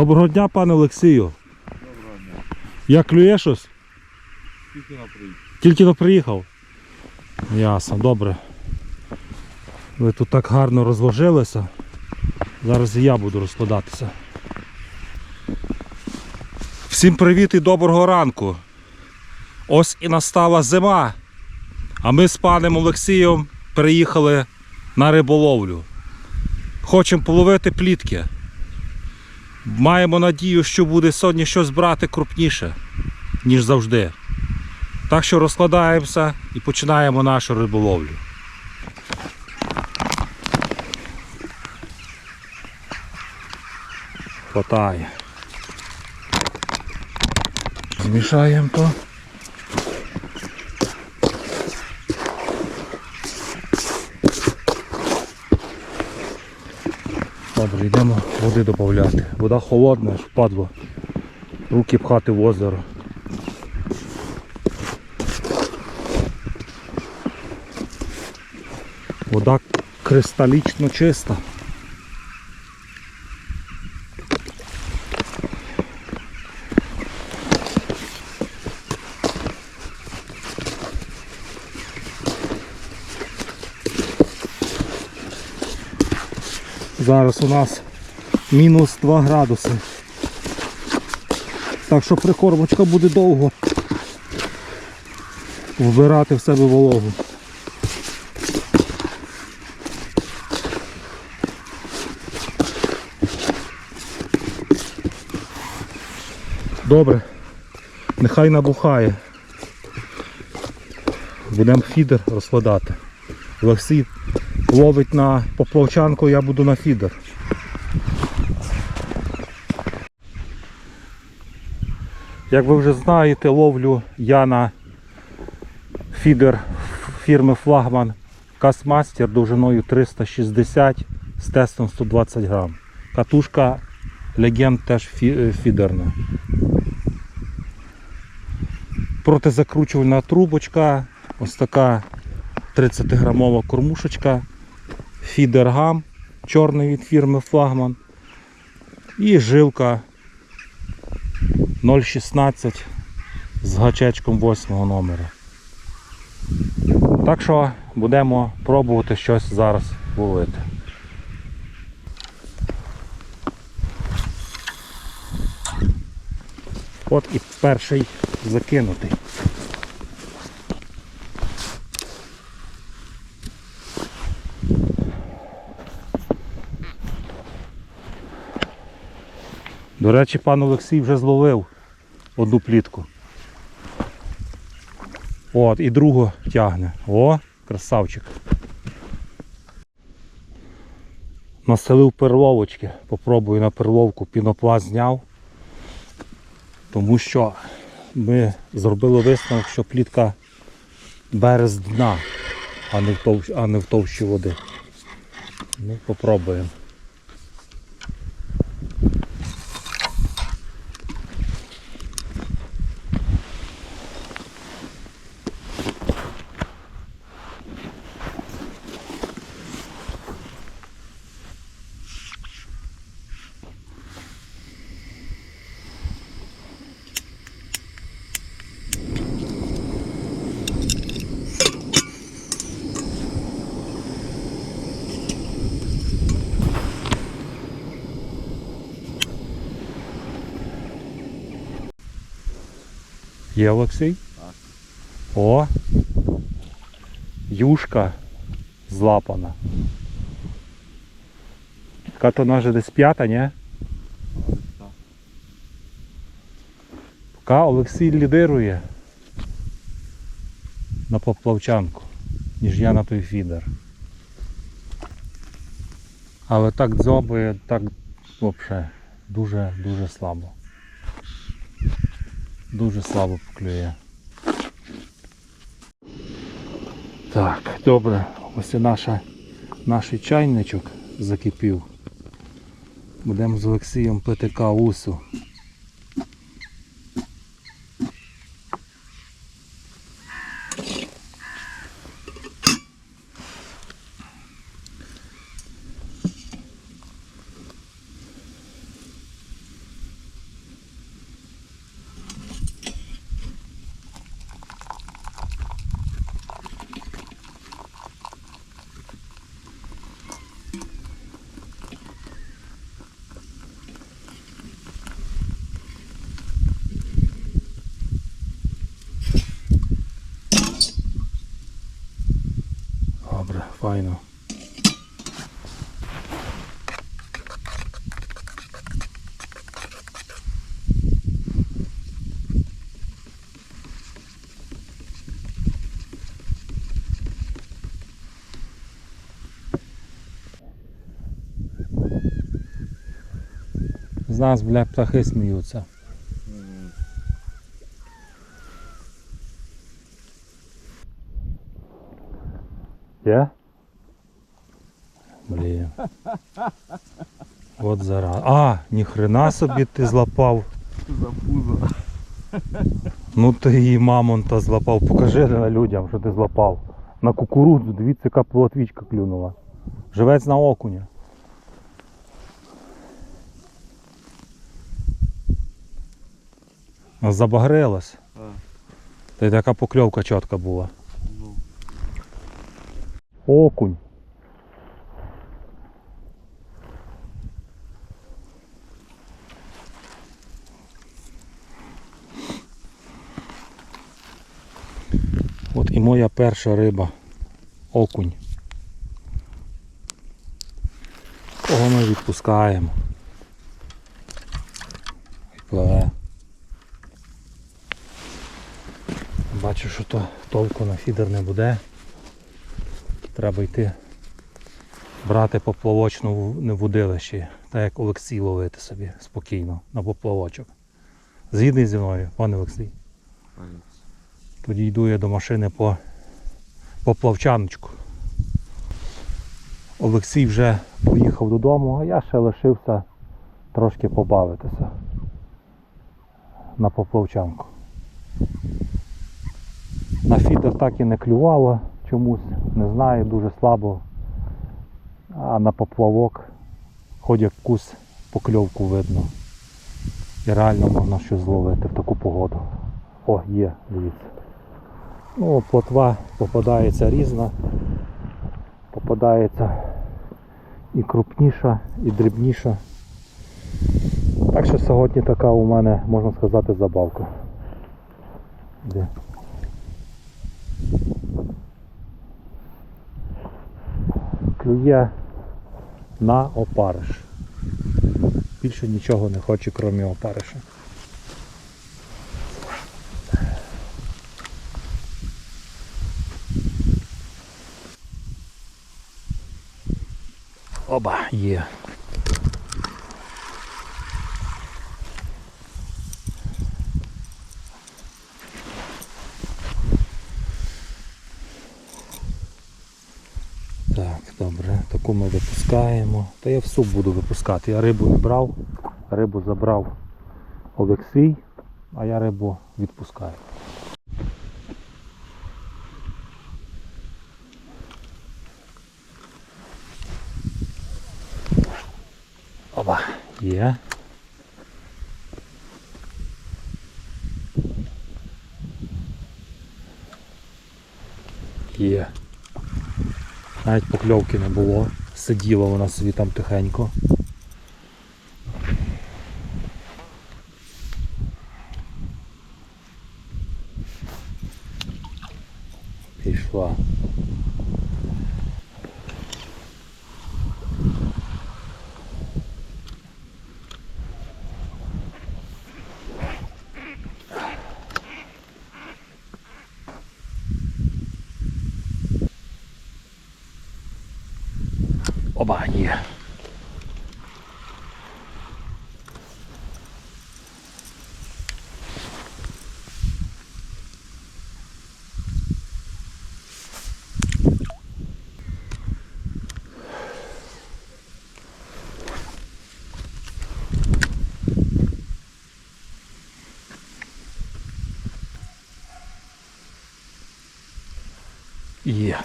Доброго дня, пане Олексію. Доброго дня. Я клює щось? Скільки на приїзд? Тільки но приїхав. Ясно, добре. Ви тут так гарно розложилися. Зараз і я буду розкладатися. Всім привіт і доброго ранку. Ось і настала зима. А ми з паном Олексієм приїхали на риболовлю. Хочемо половити плітки. Маємо надію, що буде сьогодні щось брати крупніше, ніж завжди. Так що розкладаємося і починаємо нашу риболовлю. Хватає. Змішаємо то. Добре, йдемо води додати. Вода холодна, впадло. Руки пхати в озеро. Вода кристалічно чиста. Зараз у нас мінус 2 градуси. Так що прикормочка буде довго вбирати в себе вологу. Добре, нехай набухає. Будемо фідер розкладати. Олексій ловить на поплавчанку, я буду на фідер. Як ви вже знаєте, ловлю я на фідер фірми Флагман Касмастер довжиною 360 з тестом 120 грам. Катушка Легенд теж е, фідерна. Протизакручувальна трубочка, ось така 30-грамова кормушечка, фідергам чорний від фірми Флагман і жилка 0,16 з гачечком 8 номера. Так що будемо пробувати щось зараз ловити. От і перший закинутий. До речі, пан Олексій вже зловив одну плітку. От, і другу тягне. О, красавчик. Населив перловочки. Попробую на перловку пінопласт зняв. Тому що ми зробили висновок, що плітка бере з дна, а не в товщі води. Ну, попробуємо. Є Олексій? О! Юшка злапана. Яка то вже десь п'ята, ні? Поки Олексій лідирує на поплавчанку, ніж я на той фідер. Але так дзьобує, так взагалі дуже-дуже слабо. Дуже слабо поклює. Так, добре. Ось наша, наш чайничок закипів. Будемо з Олексієм пити кавусу. файно. З нас, бля, птахи сміються. Є? Блін. От зараз. А, ніхрена собі ти злапав. Запузо. Ну ти її мамонта злапав. Покажи людям, що ти злапав. На кукурудзу, дивіться, яка плотвічка клюнула. Живець на окуня. Забагрилась. Та й така покльовка чітка була. ну. Окунь. От і моя перша риба. Окунь. Кого ми відпускаємо. І пливе. Бачу, що то толку на фідер не буде. Треба йти брати поплавочну не так як Олексій ловити собі спокійно на поплавочок. Згідний зі мною, пане Олексій. Тоді йду я до машини по плавчаночку. Олексій вже поїхав додому, а я ще лишився трошки побавитися на поплавчанку. На фідер так і не клювало чомусь, не знаю, дуже слабо. А на поплавок хоч якусь покльовку видно. І реально можна щось зловити в таку погоду. О, є, дивіться. Ну, плотва попадається різна. Попадається і крупніша, і дрібніша. Так що сьогодні така у мене, можна сказати, забавка. Де? Клює на опариш. Більше нічого не хоче, крім опариша. Оба, є. Так, добре, таку ми випускаємо. Та я в суп буду випускати. Я рибу не рибу забрав Олексій, а я рибу відпускаю. Оба, є. Є. Навіть покльовки не було. Сиділа вона собі там тихенько. Пішла. Оба, є. Є.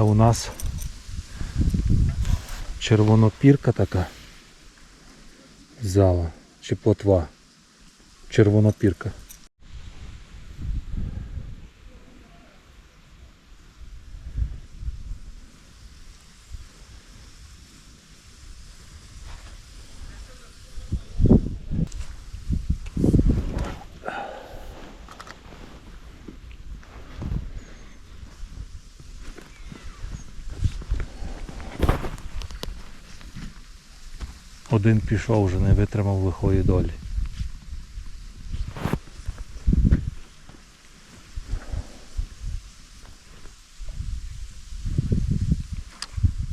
Це у нас червонопірка така. Зала чи плотва. Червонопірка. Один пішов вже, не витримав лихої долі.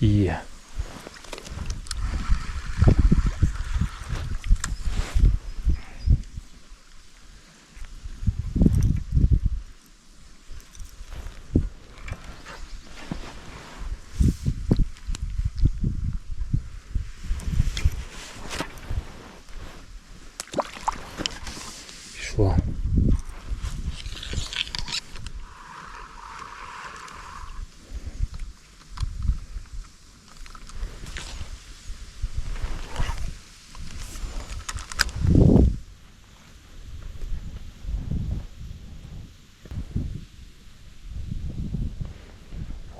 Є. Пішла.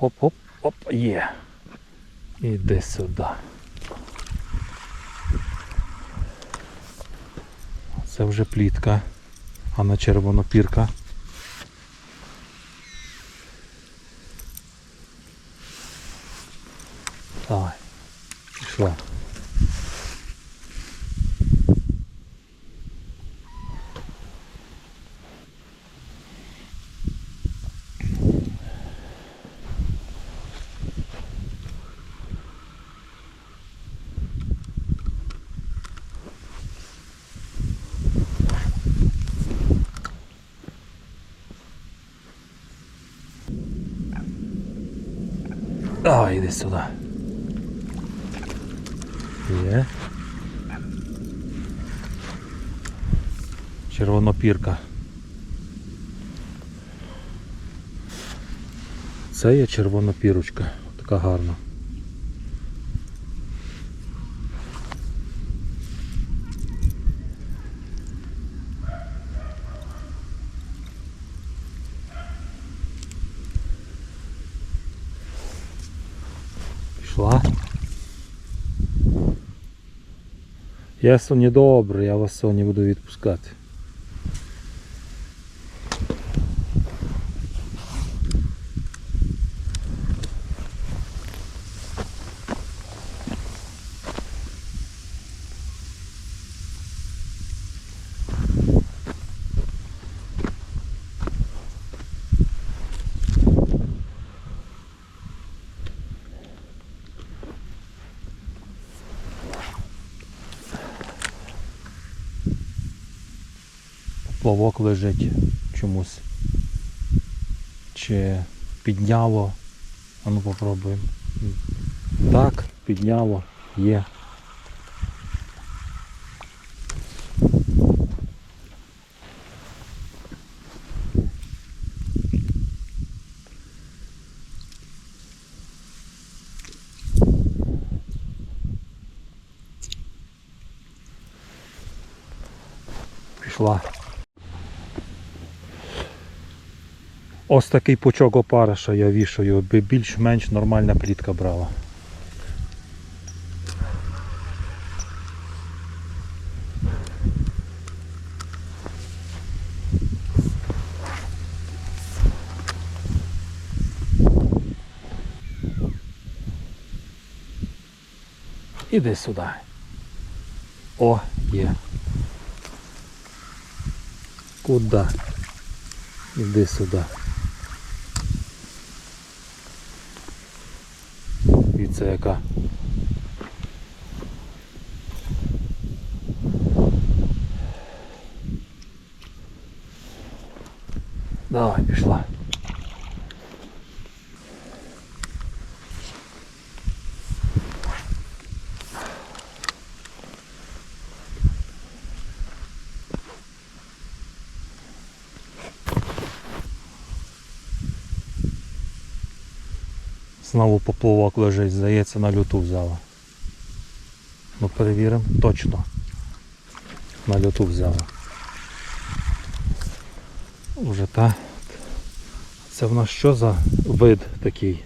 Оп, оп, є. Іди сюди. Це вже плітка, а на червонопірка. Давай. Пішла. Давай, іди сюди. Є. Червонопірка. Це є червонопірочка. Така гарна. Пішла. Я сьогодні добре, я вас сьогодні буду відпускати. Плавок лежить чомусь. Чи підняло. А ну попробуємо. Так, підняло, є. Пішла. Ось такий пучок опариша я вішаю, аби більш-менш нормальна плітка брала. Іди сюди. О, є. Куда? Іди сюди. Дивіться яка. Давай, пішла. Знову поплавок лежить, здається, на люту взяла. Ну перевіримо. Точно. На люту взяла. Уже та. Це в нас що за вид такий?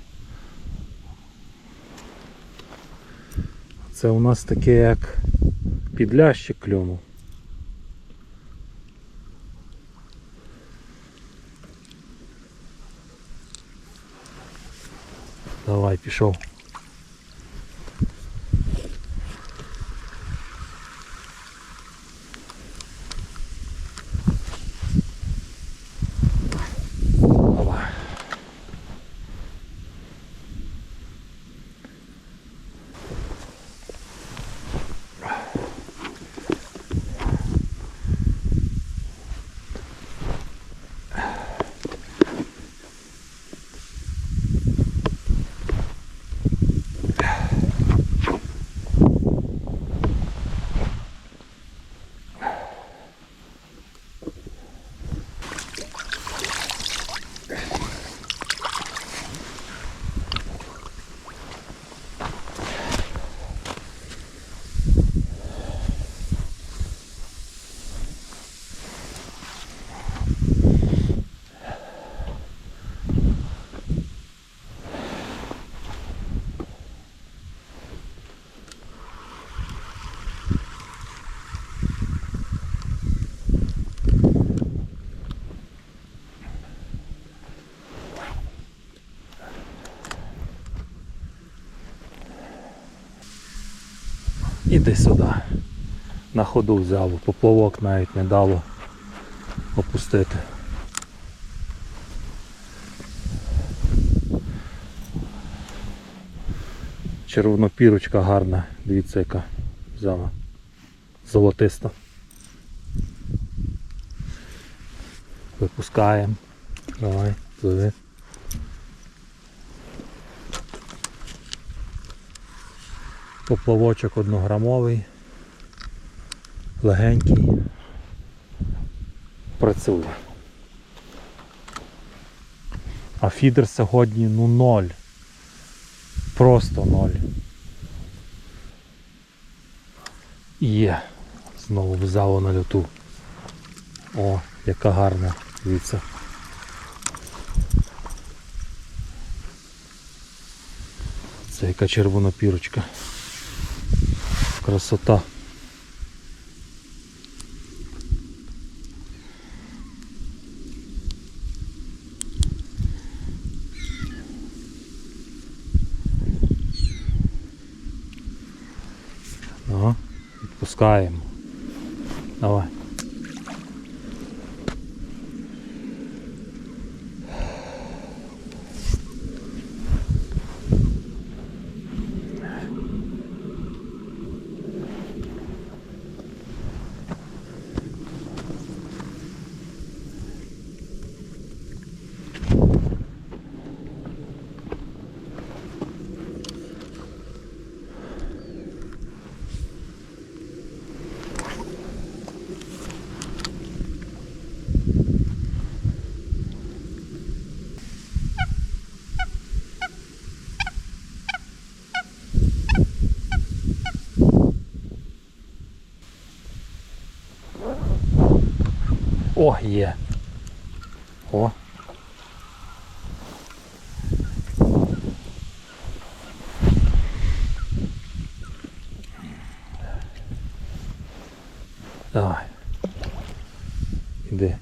Це у нас таке як підлящик кльонув. Давай, пішов. Іди сюди. На ходу взяв, поплавок навіть не дало опустити. Червонопірочка гарна, дивіться яка взяла. Золотиста. Випускаємо. Давай, пливи. Поплавочок однограмовий, легенький, працює. А фідер сьогодні ну ноль. Просто ноль. Є. Знову взяло на люту. О, яка гарна, дивіться. Це яка червона пірочка. Красота. Відпускаємо. Давай. О, є. О. Давай. Іди.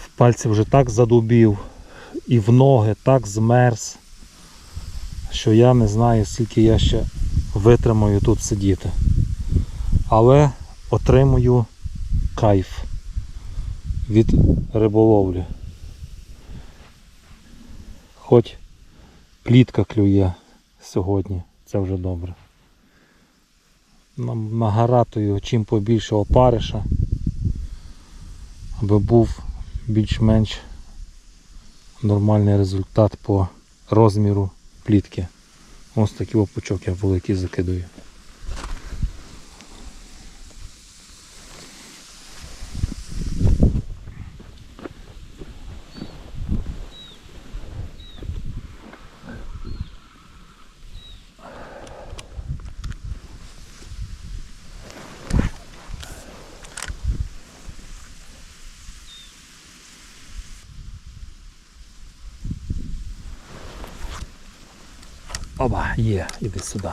В пальці вже так задубів і в ноги так змерз що я не знаю, скільки я ще витримаю тут сидіти. Але отримую кайф від риболовлі. Хоч плітка клює сьогодні, це вже добре. Нагаратую чим побільше опариша, аби був більш-менш нормальний результат по розміру плітки. Ось такий опучок я великий закидую. Оба, є, іди сюди.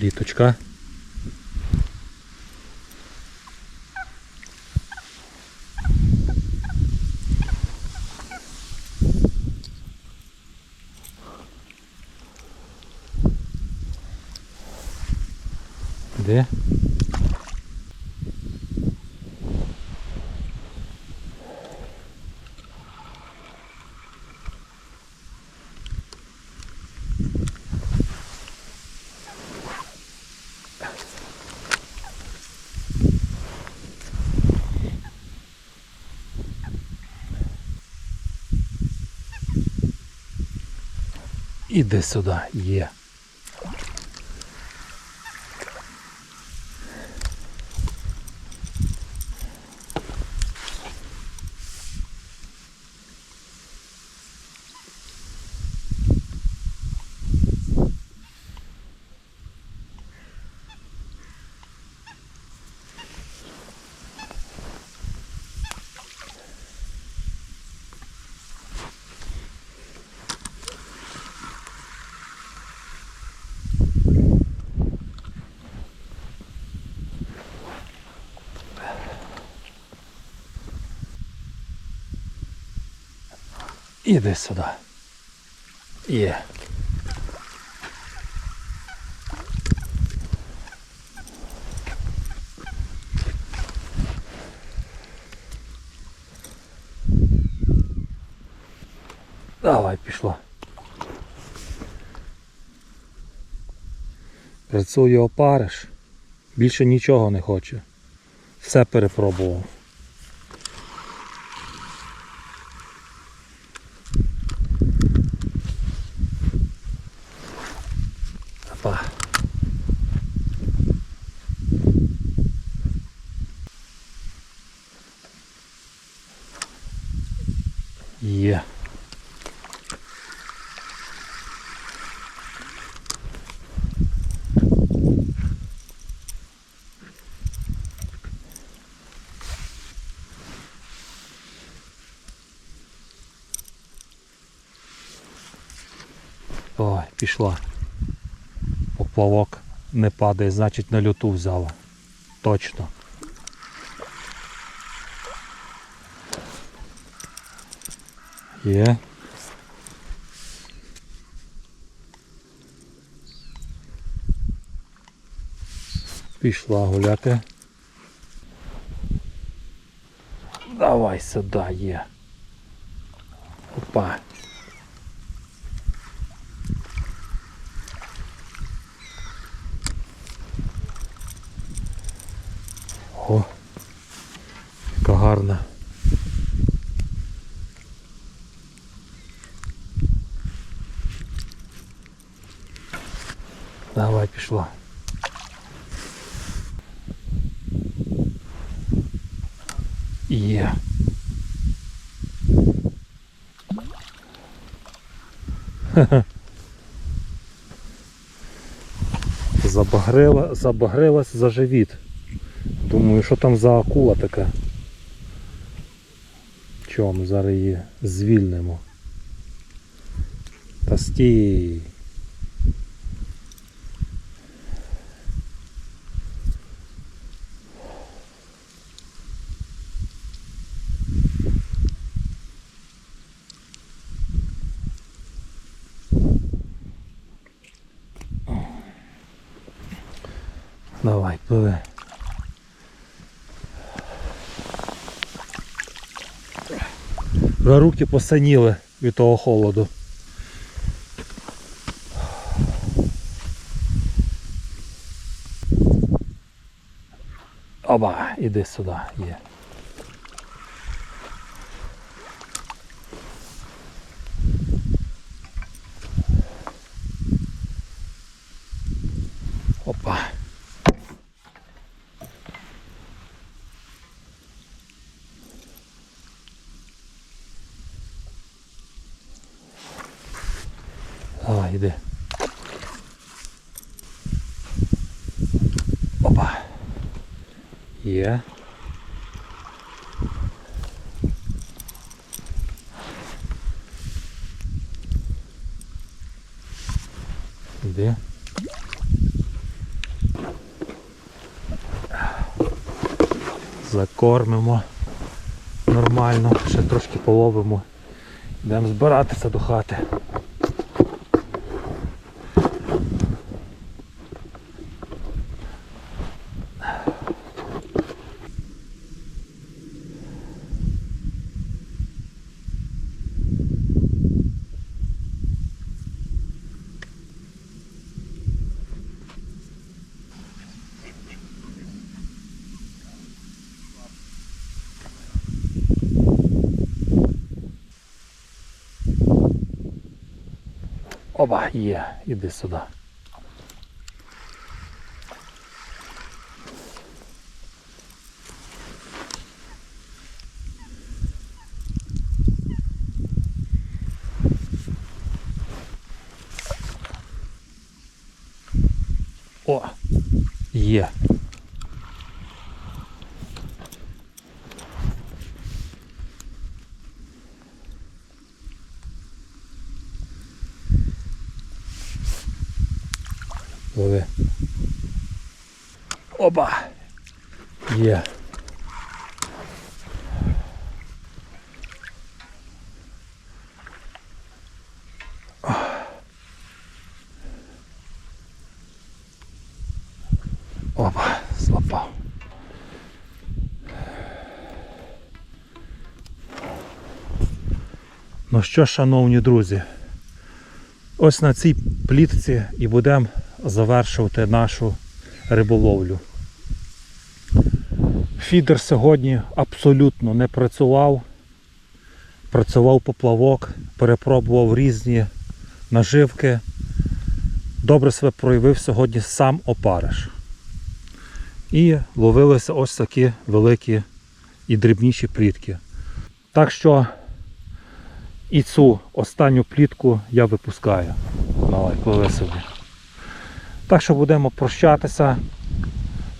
Літочка. Де? Іди сюди, є. Іди сюди. Є. Давай, пішла. Працює опариш. Більше нічого не хоче. Все перепробував. Опа. Є. Ой, пішла. Поплавок не падає, значить на люту взяла. Точно. Є. Пішла гуляти. Давай сюди є. Опа. О, яка гарна. Давай пішла. Є. Ха-ха. Забагрила, забагрилась за живіт. Думаю, що там за акула така. Чого ми зараз її звільнимо. Та стій. Давай, пливи. Вже руки посаніли від того холоду. Оба, іди сюди, є. Опа. Давай, іди. Опа. Є. Іди. Закормимо нормально, ще трошки половимо. Йдемо збиратися до хати. Оба, є, іди сюди. О, є. Оба! Є. Опа, злопав. Ну що, шановні друзі, ось на цій плітці і будемо завершувати нашу риболовлю. Фідер сьогодні абсолютно не працював. Працював поплавок, перепробував різні наживки. Добре себе проявив сьогодні сам опариш. І ловилися ось такі великі і дрібніші плітки. Так що і цю останню плітку я випускаю. Давай, пливи собі. Так що будемо прощатися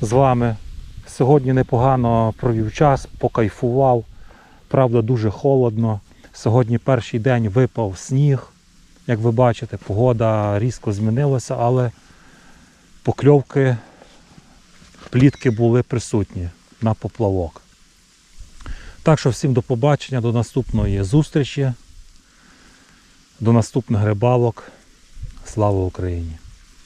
з вами. Сьогодні непогано провів час, покайфував. Правда, дуже холодно. Сьогодні перший день випав сніг. Як ви бачите, погода різко змінилася, але покльовки, плітки були присутні на поплавок. Так що всім до побачення, до наступної зустрічі, до наступних рибалок. Слава Україні!